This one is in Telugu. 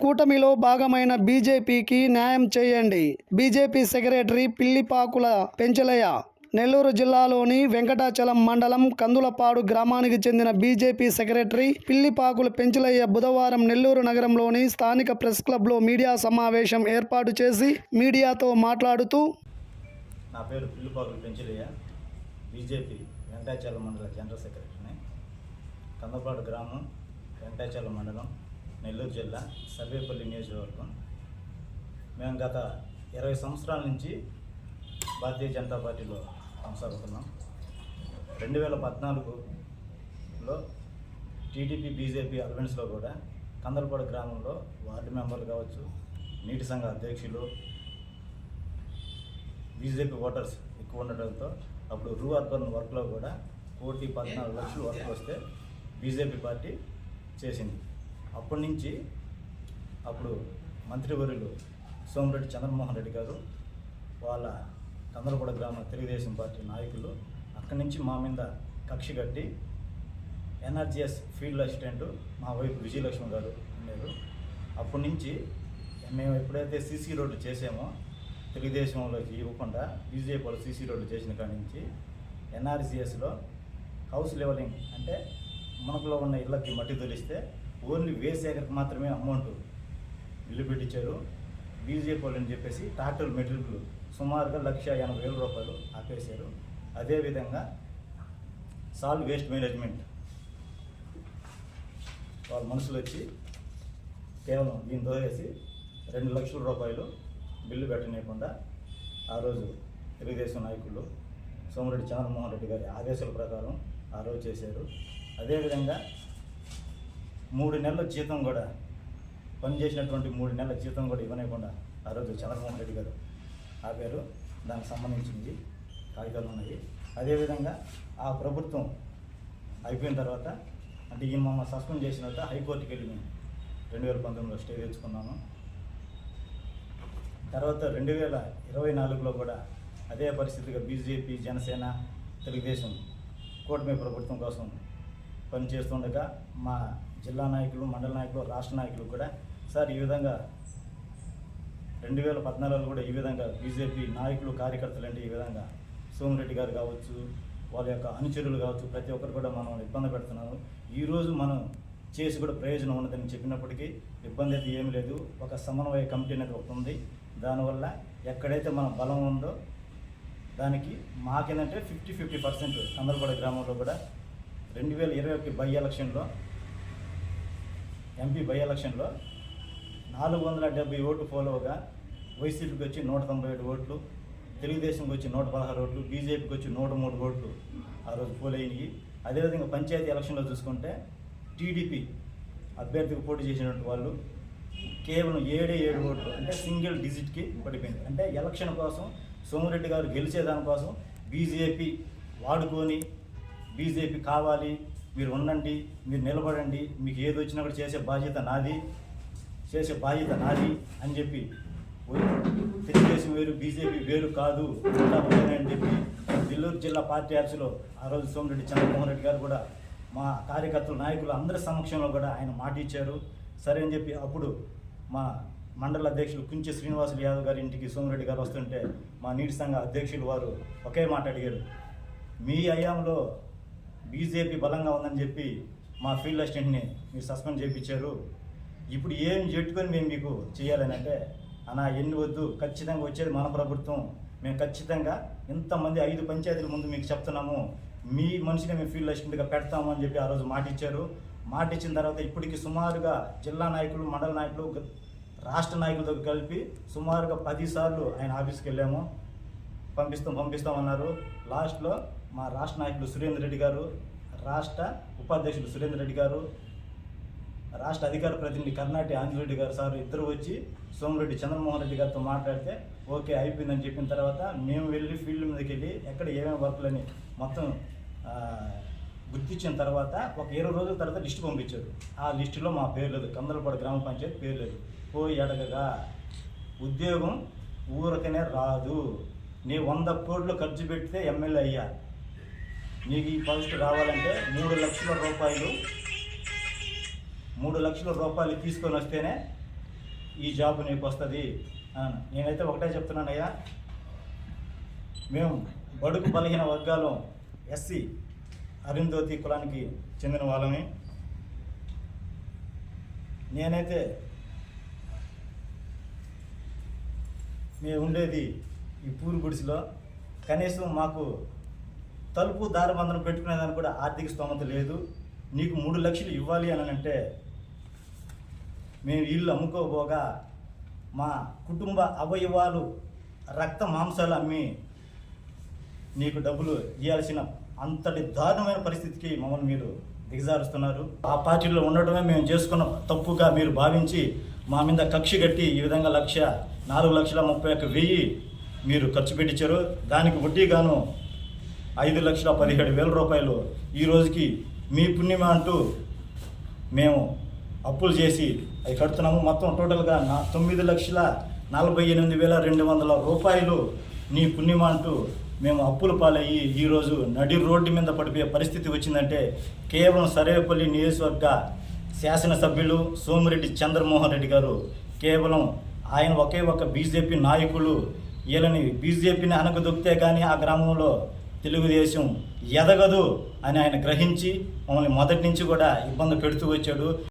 కూటమిలో భాగమైన బీజేపీకి న్యాయం చేయండి. బీజేపీ సెక్రటరీ పిల్లిపాకుల పెంచలయ్య నెల్లూరు జిల్లాలోని వెంకటాచలం మండలం కందులపాడు గ్రామానికి చెందిన బీజేపీ సెక్రటరీ పిల్లిపాకుల పెంచలయ్య బుధవారం నెల్లూరు నగరంలోని స్థానిక ప్రెస్ క్లబ్లో మీడియా సమావేశం ఏర్పాటు చేసి మీడియాతో మాట్లాడుతూ నా పేరు పిల్లిపాకులు పెంచలయ్య బీజేపీ వెంకటాచలం మండల జనరల్ సెక్రటరీని. కందపాడు గ్రామం వెంకటాచలం మండలం. నెల్లూరు జిల్లా సర్వేపల్లి నియోజకవర్గం. మేము గత ఇరవై సంవత్సరాల నుంచి భారతీయ జనతా పార్టీలో కొనసాగుతున్నాం. రెండు వేల పద్నాలుగులో టీడీపీ బీజేపీ అలవెన్స్లో కూడా కందలపాడు గ్రామంలో వార్డు మెంబర్లు కావచ్చు నీటి సంఘ అధ్యక్షులు బీజేపీ ఓటర్స్ ఎక్కువ ఉండడంతో అప్పుడు రూ అర్బన్ వర్క్లో కూడా కోటి పద్నాలుగు లక్షలు వర్క్ వస్తే బీజేపీ పార్టీ చేసింది. అప్పటి నుంచి అప్పుడు మంత్రివర్యులు సోమిరెడ్డి చంద్రమోహన్ రెడ్డి గారు వాళ్ళ కందలగూడ గ్రామ తెలుగుదేశం పార్టీ నాయకులు అక్కడి నుంచి మా మీద కక్ష కట్టి ఎన్ఆర్జిఎస్ ఫీల్డ్ అసిస్టెంట్ మా వైపు విజయలక్ష్మి గారు ఉండేరు అప్పటి నుంచి మేము ఎప్పుడైతే సీసీ రోడ్డు చేసామో తెలుగుదేశంలోకి ఇవ్వకుండా బీజేపీలో సీసీ రోడ్డు చేసిన కాడి నుంచి ఎన్ఆర్జిఎస్లో హౌస్ లెవెలింగ్ అంటే మనకులో ఉన్న ఇళ్ళకి మట్టి తొలిస్తే ఓన్లీ వేసేకరికి మాత్రమే అమౌంట్ బిల్లు పెట్టించారు. బీజేపీ అని చెప్పేసి ట్రాక్టర్ మెటీరియల్ సుమారుగా లక్ష ఎనభై వేల రూపాయలు ఆపేశారు. అదేవిధంగా సాల్ట్ వేస్ట్ మేనేజ్మెంట్ వాళ్ళ మనుషులు వచ్చి కేవలం దీని దోసేసి రెండు లక్షల రూపాయలు బిల్లు పెట్టనీయకుండా ఆ రోజు తెలుగుదేశం నాయకులు సోమిరెడ్డి చంద్రమోహన్ రెడ్డి గారి ఆదేశాల ప్రకారం ఆ రోజు చేశారు. అదేవిధంగా మూడు నెలల జీతం కూడా పనిచేసినటువంటి మూడు నెలల జీతం కూడా ఇవ్వనివ్వకుండా ఆ రోజు చంద్రమోహన్ రెడ్డి గారు ఆపారు. దానికి సంబంధించింది కాగితాలు ఉన్నాయి. అదేవిధంగా ఆ ప్రభుత్వం అయిపోయిన తర్వాత అంటే ఈ మమ్మల్ని సస్పెండ్ చేసిన తర్వాత హైకోర్టుకి వెళ్ళి మేము రెండు వేల పంతొమ్మిదిలో స్టే తెచ్చుకున్నాను తర్వాత రెండు వేల ఇరవై నాలుగులో కూడా అదే పరిస్థితిగా బీజేపీ జనసేన తెలుగుదేశం కూటమి ప్రభుత్వం కోసం పనిచేస్తుండగా మా జిల్లా నాయకులు మండల నాయకులు రాష్ట్ర నాయకులు కూడా సార్ ఈ విధంగా రెండు వేల పద్నాలుగులో కూడా ఈ విధంగా బీజేపీ నాయకులు కార్యకర్తలు అంటే ఈ విధంగా సోమిరెడ్డి గారు కావచ్చు వాళ్ళ యొక్క అనుచరులు కావచ్చు ప్రతి ఒక్కరు కూడా మనం ఇబ్బంది పెడుతున్నాము ఈరోజు మనం చేసి కూడా ప్రయోజనం ఉన్నదని చెప్పినప్పటికీ ఇబ్బంది అయితే ఏమి లేదు. ఒక సమన్వయ కమిటీ అనేది ఒకటి ఉంది. దానివల్ల ఎక్కడైతే మన బలం ఉందో దానికి మాకేందంటే ఫిఫ్టీ ఫిఫ్టీ పర్సెంట్ కందలపడ గ్రామంలో కూడా రెండు వేల ఇరవై ఒకటి బై ఎలక్షన్లో ఎంపీ బై ఎలక్షన్లో నాలుగు వందల డెబ్బై ఓట్లు పోలోగా వైసీపీకి వచ్చి నూట తొంభై ఏడు ఓట్లు తెలుగుదేశంకి వచ్చి నూట పదహారు ఓట్లు బీజేపీకి వచ్చి నూట మూడు ఓట్లు ఆ రోజు పోలైనవి అదేవిధంగా పంచాయతీ ఎలక్షన్లో చూసుకుంటే టీడీపీ అభ్యర్థికి పోటీ చేసినటువంటి వాళ్ళు కేవలం ఏడే ఏడు ఓట్లు అంటే సింగిల్ డిజిట్కి పడిపోయింది. అంటే ఎలక్షన్ కోసం సోమిరెడ్డి గారు గెలిచేదానికోసం బీజేపీ వాడుకొని బీజేపీ కావాలి మీరు ఉండండి మీరు నిలబడండి మీకు ఏది వచ్చినా కూడా చేసే బాధ్యత నాది చేసే బాధ్యత నాది అని చెప్పి తెలుగుదేశం వేరు బీజేపీ వేరు కాదు అని చెప్పి నెల్లూరు జిల్లా పార్టీ ఆఫీసులో ఆ రోజు సోమిరెడ్డి చంద్రమోహన్ రెడ్డి గారు కూడా మా కార్యకర్తలు నాయకులు అందరి సమక్షంలో కూడా ఆయన మాట ఇచ్చారు. సరే అని చెప్పి అప్పుడు మా మండల అధ్యక్షులు కుంచె శ్రీనివాసులు యాదవ్ గారి ఇంటికి సోమిరెడ్డి గారు వస్తుంటే మా నీటి సంఘ అధ్యక్షులు వారు ఒకే మాట అడిగారు. మీ అయాంలో బీజేపీ బలంగా ఉందని చెప్పి మా ఫీల్డ్ అసిస్టెంట్ని మీరు సస్పెండ్ చేయించారు. ఇప్పుడు ఏం చెట్టుకొని మేము మీకు చేయాలని అంటే అనా ఎన్ని వద్దు ఖచ్చితంగా వచ్చేది మన ప్రభుత్వం. మేము ఖచ్చితంగా ఇంతమంది ఐదు పంచాయతీల ముందు మీకు చెప్తున్నాము. మీ మనిషిని మేము ఫీల్డ్ అసిస్టెంట్గా పెడతాము అని చెప్పి ఆ రోజు మాట ఇచ్చారు. మాట ఇచ్చిన తర్వాత ఇప్పటికి సుమారుగా జిల్లా నాయకులు మండల నాయకులు రాష్ట్ర నాయకులతో కలిపి సుమారుగా పదిసార్లు ఆయన ఆఫీస్కి వెళ్ళాము. పంపిస్తాం పంపిస్తామన్నారు. లాస్ట్లో మా రాష్ట్ర నాయకుడు సురేందర్ రెడ్డి గారు రాష్ట్ర ఉపాధ్యక్షులు సురేందర్ రెడ్డి గారు రాష్ట్ర అధికార ప్రతినిధి కర్ణాటి ఆంజరెడ్డి గారు సార్ ఇద్దరు వచ్చి సోమిరెడ్డి చంద్రమోహన్ రెడ్డి గారితో మాట్లాడితే ఓకే అయిపోయిందని చెప్పిన తర్వాత మేము వెళ్ళి ఫీల్డ్ మీదకి వెళ్ళి ఎక్కడ ఏమేమి వర్క్లని మొత్తం గుర్తించిన తర్వాత ఒక ఇరవై రోజుల తర్వాత లిస్టు పంపించారు. ఆ లిస్టులో మా పేరు లేదు. కందలపాడు గ్రామ పంచాయతీ పేరు లేదు. పోయి అడగగా ఉద్యోగం ఊరకనే రాదు. నీ వంద కోట్లు ఖర్చు పెడితే ఎమ్మెల్యే అయ్యా. మీకు ఈ పోస్ట్ రావాలంటే మూడు లక్షల రూపాయలు మూడు లక్షల రూపాయలు తీసుకొని వస్తేనే ఈ జాబ్ నీకు వస్తుంది నేనైతే ఒకటే చెప్తున్నానయ్యా మేము బడుగు బలహీన వర్గాలు ఎస్సీ అరుంధోతి కులానికి చెందిన వాళ్ళమే. నేనైతే మేము ఉండేది ఈ పూరు గుడిసిలో. కనీసం మాకు తలుపు దారబంధనం పెట్టుకునేదానికి కూడా ఆర్థిక స్తోమత లేదు. నీకు మూడు లక్షలు ఇవ్వాలి అని అంటే మేము ఇల్లు అమ్ముకోబోగా మా కుటుంబ అవయవాలు రక్త మాంసాలు అమ్మి నీకు డబ్బులు ఇవ్వాల్సిన అంతటి దారుణమైన పరిస్థితికి మమ్మల్ని మీరు దిగజారుస్తున్నారు. ఆ పార్టీలో ఉండటమే మేము చేసుకున్న తప్పుగా మీరు భావించి మా మీద కక్ష కట్టి ఈ విధంగా లక్ష నాలుగు లక్షల ముప్పై ఒక్క వెయ్యి మీరు ఖర్చు పెట్టించారు. దానికి వడ్డీగాను ఐదు లక్షల పదిహేడు వేల రూపాయలు ఈ రోజుకి మీ పుణ్యమే అంటూ మేము అప్పులు చేసి అవి కడుతున్నాము. మొత్తం టోటల్గా నా తొమ్మిది లక్షల నలభై ఎనిమిది వేల రెండు వందల రూపాయలు నీ పుణ్యమా అంటూ మేము అప్పుల పాలయ్యి ఈరోజు నడి రోడ్డు మీద పడిపోయే పరిస్థితి వచ్చిందంటే కేవలం సరేపల్లి నియోజకవర్గ శాసనసభ్యులు సోమిరెడ్డి చంద్రమోహన్ రెడ్డి గారు కేవలం ఆయన ఒకే ఒక బీజేపీ నాయకులు. వీళ్ళని బీజేపీని అనగదొక్కితే కానీ ఆ గ్రామంలో తెలుగుదేశం ఎదగదు అని ఆయన గ్రహించి మమ్మల్ని మొదటి నుంచి కూడా ఇబ్బంది పెడుతూ వచ్చాడు.